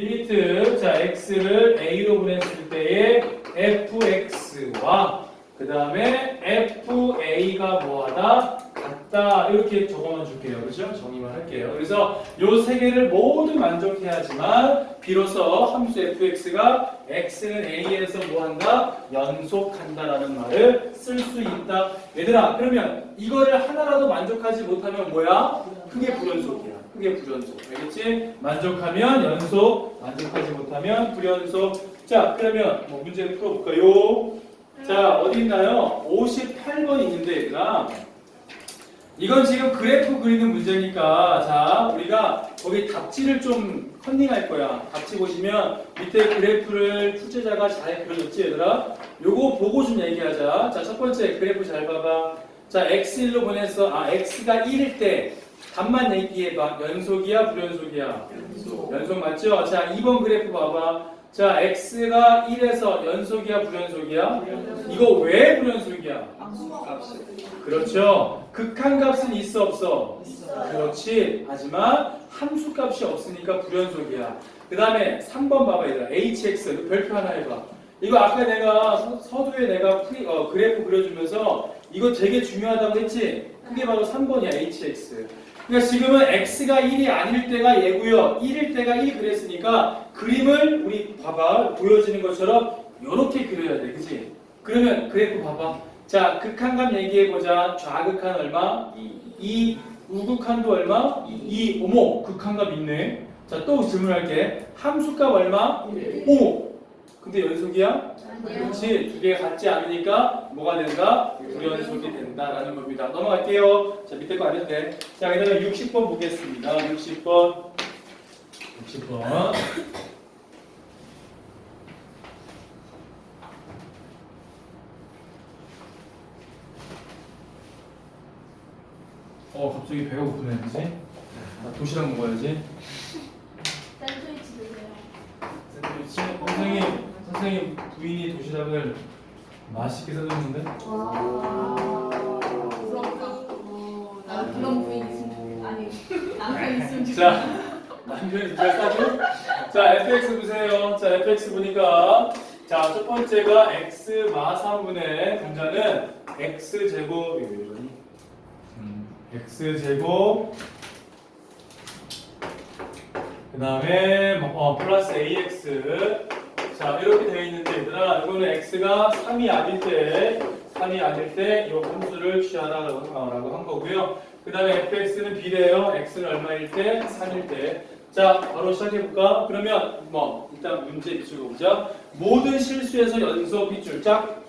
리미트. 자 x를 a로 보냈을 때의 fx와 그 다음에 fa가 뭐하다? 같다. 이렇게 적어만 줄게요. 그렇죠? 정의만 할게요. 그래서 요 세 개를 모두 만족해야지만 비로소 함수 fx가 x는 a에서 뭐한다? 연속한다라는 말을 쓸 수 있다. 얘들아 그러면 이거를 하나라도 만족하지 못하면 뭐야? 크게 불연속이야 크게 불연속. 알겠지? 만족하면 연속 만족하지 못하면 불연속. 자 그러면 뭐 문제 풀어볼까요? 자 어디 있나요? 58번 있는데 얘들아. 이건 지금 그래프 그리는 문제니까 자 우리가 거기 답지를 좀 컨닝할 거야. 답지 보시면 밑에 그래프를 출제자가 잘 그려줬지 얘들아? 요거 보고 좀 얘기하자. 자 첫 번째 그래프 잘 봐봐. 자 x1로 보내서 아 x가 1일 때 답만 얘기해봐 연속이야 불연속이야 연속 맞죠? 자 2번 그래프 봐봐 자 x가 1에서 연속이야 불연속이야 이거 왜 불연속이야 그렇죠. 극한값은 있어 없어? 그렇지. 하지만 함수값이 없으니까 불연속이야. 그 다음에 3번 봐봐 얘들아. hx 별표 하나 해봐. 이거 아까 내가 서, 서두에 내가 프리, 어, 그래프 그려주면서 이거 되게 중요하다고 했지? 그게 바로 3번이야 hx. 그러니까 지금은 x가 1이 아닐 때가 얘고요. 1일 때가 1 그랬으니까 그림을 우리 봐봐 보여지는 것처럼 이렇게 그려야 돼. 그치? 그러면 그래프 봐봐. 자, 극한감 얘기해보자. 좌극한 얼마? 2. 우극한도 얼마? 2. 어머, 극한감 있네. 자, 또 질문할게. 함수값 얼마? 5. 근데 연속이야? 그렇지. 두개 같지 않으니까 뭐가 된다? 불연속이 된다라는 겁니다. 넘어갈게요. 자, 밑에 거 안 해도 돼. 자, 그 다음에 60번 보겠습니다. 60번. 60번. 어, 갑자기 배가 고프네, 그지? 나 도시락 먹어야지. 샌드위치 드세요. 샌드위치. 선생님, 선생님 부인이 도시락을 맛있게 사줬는데? 와. 부럽다. 어, 나도 그런 부인 있으면 좋겠다. 아니, 남편 있으면 좋겠다. 자, 남편이 도시락 싸줘? 자, fx 보세요. 자, fx 보니까 자, 첫 번째가 x 마삼분의 분자는 x 제곱 음, x 제곱 그 다음에 어, 플러스 ax 자 이렇게 되어 있는데 얘들아 이거는 x가 3이 아닐 때 3이 아닐 때 이 함수를 취하라고 라고 한 거고요. 그 다음에 fx는 비례해요. x는 얼마일 때? 3일 때 자 바로 시작해볼까? 그러면 뭐 일단 문제 밑줄 보자. 모든 실수에서 연속 밑줄 짝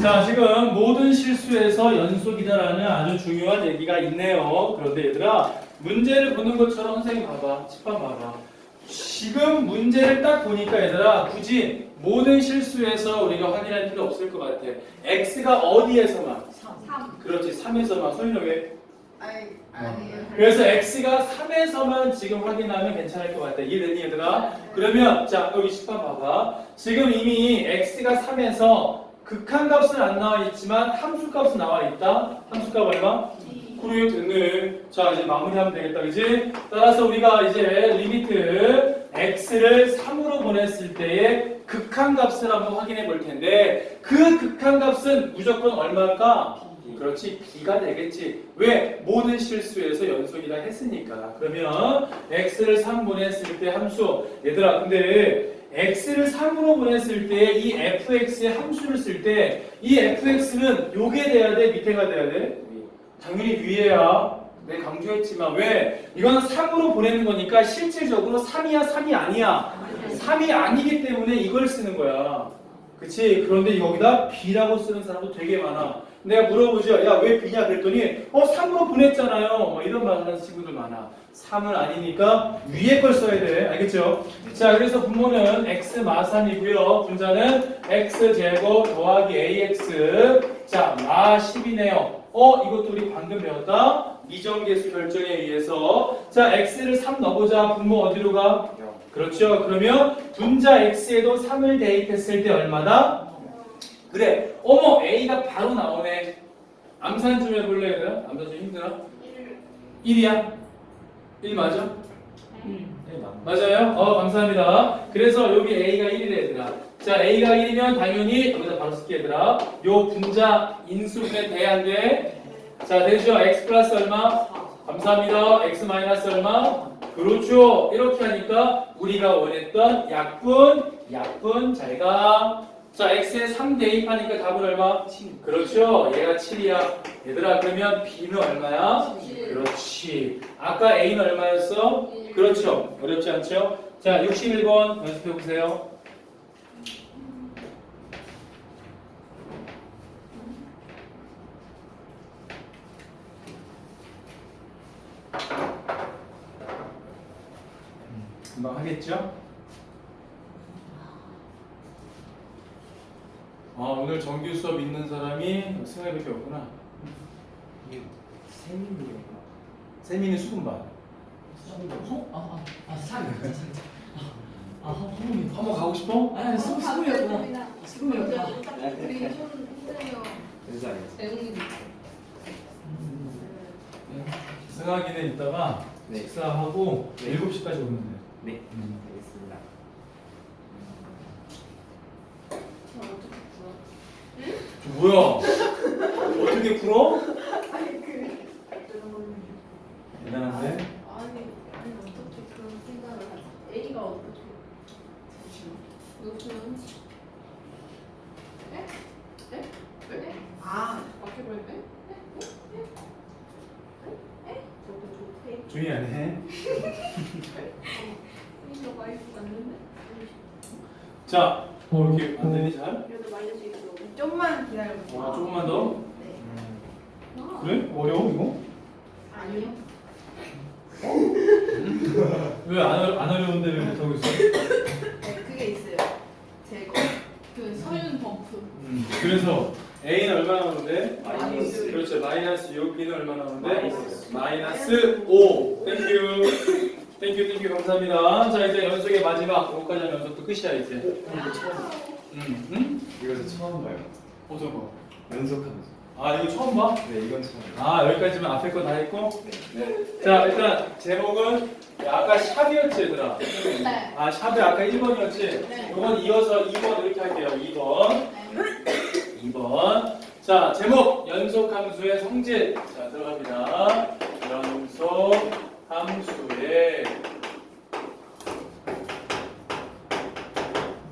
자, 지금 모든 실수에서 연속이다라는 아주 중요한 얘기가 있네요. 그런데 얘들아, 문제를 보는 것처럼 선생님 봐봐. 칠판 봐봐. 지금 문제를 딱 보니까 얘들아, 굳이 모든 실수에서 우리가 확인할 필요 없을 것 같아. x가 어디에서만? 3. 그렇지, 3에서만. 소리는 왜? 아니 아니에요. 그래서 x가 3에서만 지금 확인하면 괜찮을 것 같아. 이해되니 얘들아? 그러면 자 여기 10번 봐봐. 지금 이미 x가 3에서 극한값은 안 나와 있지만 함수값은 나와 있다. 함수값 얼마? 그래요 됐네. 자 이제 마무리하면 되겠다, 그지? 따라서 우리가 이제 리미트 x를 3으로 보냈을 때의 극한 값을 한번 확인해 볼 텐데 그 극한 값은 무조건 얼마일까? 그렇지 b가 되겠지. 왜? 모든 실수에서 연속이라 했으니까. 그러면 x를 3 보냈을 때 함수 얘들아 근데 x를 3으로 보냈을 때 이 fx의 함수를 쓸 때 이 fx는 요게 돼야 돼 밑에가 돼야 돼 당연히 위에야 내 강조했지만 왜? 이거는 3으로 보내는 거니까 실질적으로 3이야 3이 아니야. 3이 아니기 때문에 이걸 쓰는 거야. 그치? 그런데 여기다 b라고 쓰는 사람도 되게 많아. 내가 물어보죠. 야 왜 b냐? 그랬더니 어 3으로 보냈잖아요. 뭐 이런 말 하는 친구들 많아. 3은 아니니까 위에 걸 써야 돼. 알겠죠? 자 그래서 분모는 x 마3이고요. 분자는 x 제곱 더하기 ax 자 마 10이네요 어 이것도 우리 방금 배웠다 미정계수 결정에 의해서 자 x를 3 넣어보자 분모 어디로 가? 그렇죠 그러면 분자 x에도 3을 대입했을 때 얼마다? 그래 어머 a가 바로 나오네 암산 좀 해볼래 얘들아? 암산 좀 힘들어? 1이야? 1 맞아? 맞아요? 어, 감사합니다. 그래서 여기 A가 1이래, 얘들아. 자, A가 1이면 당연히, 여기다 바로 쓸게, 얘들아. 요 분자 인수분해 돼야 안 돼? 자, 되죠? X 플러스 얼마? 감사합니다. X 마이너스 얼마? 그렇죠. 이렇게 하니까 우리가 원했던 약분, 약분, 잘 가. 자, X에 3 대입하니까 답은 얼마? 그렇죠. 얘가 7이야. 얘들아, 그러면 B는 얼마야? 그렇지. 아까 A는 얼마였어? 그렇죠. 어렵지 않죠? 자, 61번 연습해 보세요. 금방 하겠죠? 아, 오늘 정규 수업 있는 사람이 승혜밖에 없구나. 세민이요. 세민이 수금반. 아, 아, 상. 아, 한번 한번 가고 싶어? 아니, 아니, 스- 스물이었구나. 스물이었구나. 우리 손 흔들려. 그래서 알겠어. 배웅이 승하기는 이따가 네. 식사하고 네. 7시까지 오면 돼. 네, 음. 알겠습니다. 저 뭐야? 어떻게 풀어? 아니 그 대단한데? 아니 아니 어떻게 그런 생각을 하지? A가 어떻게 잠시만 이거 에? 에? 에? 아 바퀴벌레? 에? 에? 에? 저도 좋대 조용히 안 해. 이거 많이 봤는데? 자, 어, 이렇게 안 되니 잘? 그래도 말려져 있어 좀만 기다려보세요 아, 조금만 더. 네 음, 그래? 어려워 이거? 아니요 왜안 안 어려운데 왜 못하고 있어? 네 그게 있어요 제거 그 서윤 범프 음, 그래서 A는 얼마 나오는데? 마이너스. 그렇죠. 마이너스 6, B는 얼마 나오는데? 마이너스. 마이너스 5. 땡큐. 땡큐, 땡큐. 감사합니다. 자, 이제 연속의 마지막 5까지 하면 연속도 끝이야, 이제. 음, 음? 이것은 처음 봐요. 어떤 거? 연속하면서. 아, 이거 처음 봐? 네, 이건 처음. 아, 여기까지만 앞에 거 다 했고? 네. 자, 일단 제목은 아까 샵이었지, 얘들아. 네 아, 샵이 아까 1번이었지? 네. 이건 이어서 2번 이렇게 할게요. 2번. 네. 2번. 자, 제목 연속 함수의 성질. 자, 들어갑니다. 연속 함수의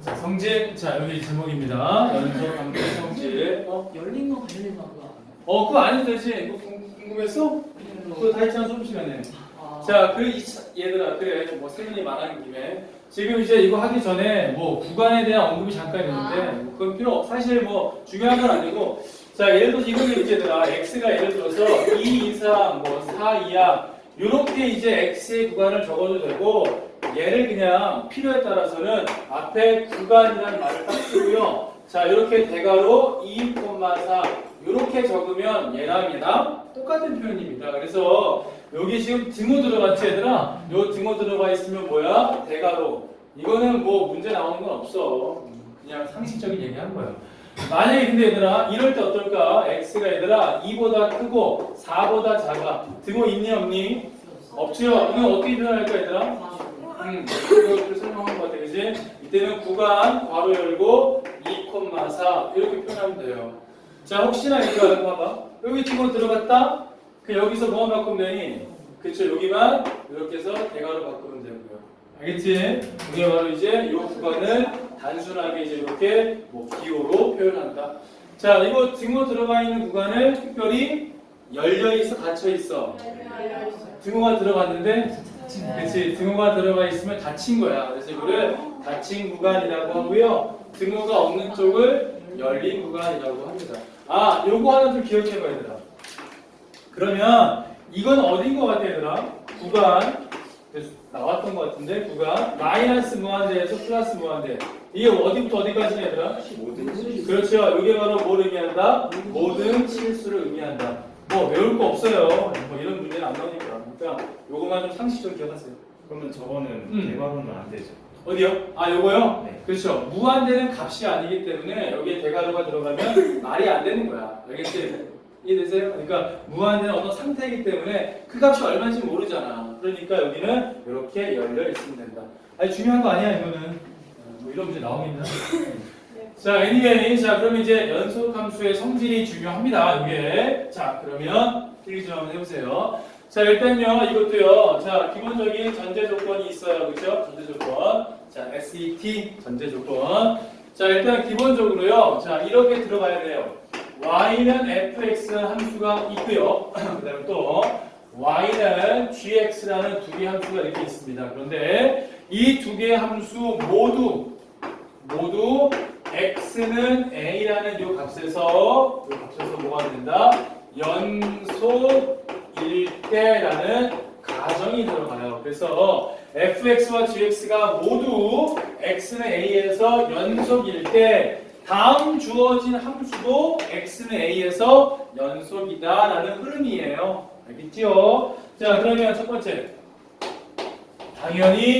자, 성질. 자, 여기 제목입니다. 연속 함수의 성질. 어, 열린 거 열린 거 그거. 어 그거 안 해도 되지. 궁- 궁금했어? 그거 다 했잖아, 수업 시간에. 아, 자, 그 이- 얘들아, 그래. 뭐 세민이 말하는 김에 지금 이제 이거 하기 전에 뭐 구간에 대한 언급이 잠깐 있는데 뭐 그건 필요 없. 사실 뭐 중요한 건 아니고. 자, 예를 들어서 이거는 이제 얘들아, x가 예를 들어서 2 이상, 뭐 4 이하 이렇게 이제 x의 구간을 적어도 되고 얘를 그냥 필요에 따라서는 앞에 구간이라는 말을 딱 쓰고요. 자, 이렇게 대괄호 2,4 이렇게 적으면 얘랑 얘랑 똑같은 표현입니다. 그래서 여기 지금 등호 들어갔지 얘들아? 요 등호 들어가 있으면 뭐야? 대괄호. 이거는 뭐 문제 나오는 건 없어. 그냥 상식적인 얘기 한 거야. 만약에 근데 얘들아 이럴 때 어떨까? x가 얘들아 2보다 크고 4보다 작아. 등호 있니 없니? 없죠? 이건 어떻게 표현할까 얘들아? 음, 이거 설명한 것 같아, 그지? 이때는 구간 괄호 열고 2,4 이렇게 표현하면 돼요. 자, 혹시나 이거 봐봐. 여기 등호 들어갔다? 그 여기서 뭐만 바꾸면 되니? 그쵸, 여기만 이렇게 해서 대괄호 바꾸면 되고요. 알겠지? 이게 바로 이제 이 구간을 단순하게 이제 이렇게 뭐 기호로 표현한다. 자, 이거 등호 들어가 있는 구간을 특별히 열려 있어, 닫혀 있어. 등호가 들어갔는데 그치 등호가 들어가 있으면 닫힌 거야. 그래서 이거를 닫힌 구간이라고 하고요. 등호가 없는 쪽을 열린 구간이라고 합니다. 아 요거 하나 좀 기억해 봐야 되다 그러면 이건 어딘 거 같아 얘들아? 구간. 나왔던 거 같은데 구간. 마이너스 무한대에서 플러스 무한대. 이게 어디부터 어디까지 얘들아? 모든 그렇죠. 이게 바로 뭘 의미한다? 모든 실수를 의미한다 뭐 외울 거 없어요 뭐 이런 문제는 안 나오니까 그러니까 요거만 좀 상식적으로 기억하세요 그러면 저거는 음. 대괄호는 안 되죠. 어디요? 아 요거요? 네. 그렇죠. 무한대는 값이 아니기 때문에 여기에 대괄호가 들어가면 말이 안 되는 거야. 알겠지? 이해되세요? 그러니까 무한대는 어떤 상태이기 때문에 그 값이 얼마인지 모르잖아. 그러니까 여기는 이렇게 열려 있으면 된다. 아니 중요한 거 아니야 이거는. 어, 뭐 이런 문제 나오겠나? 자, anyway, 자 그럼 이제 연속 함수의 성질이 중요합니다. 이게 자 그러면 필기 좀 한번 해보세요. 자 일단요 이것도요. 자 기본적인 전제 조건이 있어요, 그렇죠? 전제 조건. 자 SET 전제 조건. 자 일단 기본적으로요. 자 이렇게 들어가야 돼요. y는 fx 함수가 있고요. 그다음에 또 y는 gx라는 두 개의 함수가 이렇게 있습니다. 그런데 이 두 개의 함수 모두 모두 x는 a라는 이 값에서 이 값에서 뭐가 된다? 연속일 때라는 가정이 들어가요. 그래서 fx와 gx가 모두 x는 a에서 연속일 때 다음 주어진 함수도 x는 a에서 연속이다라는 흐름이에요. 알겠지요? 자 그러면 첫 번째 당연히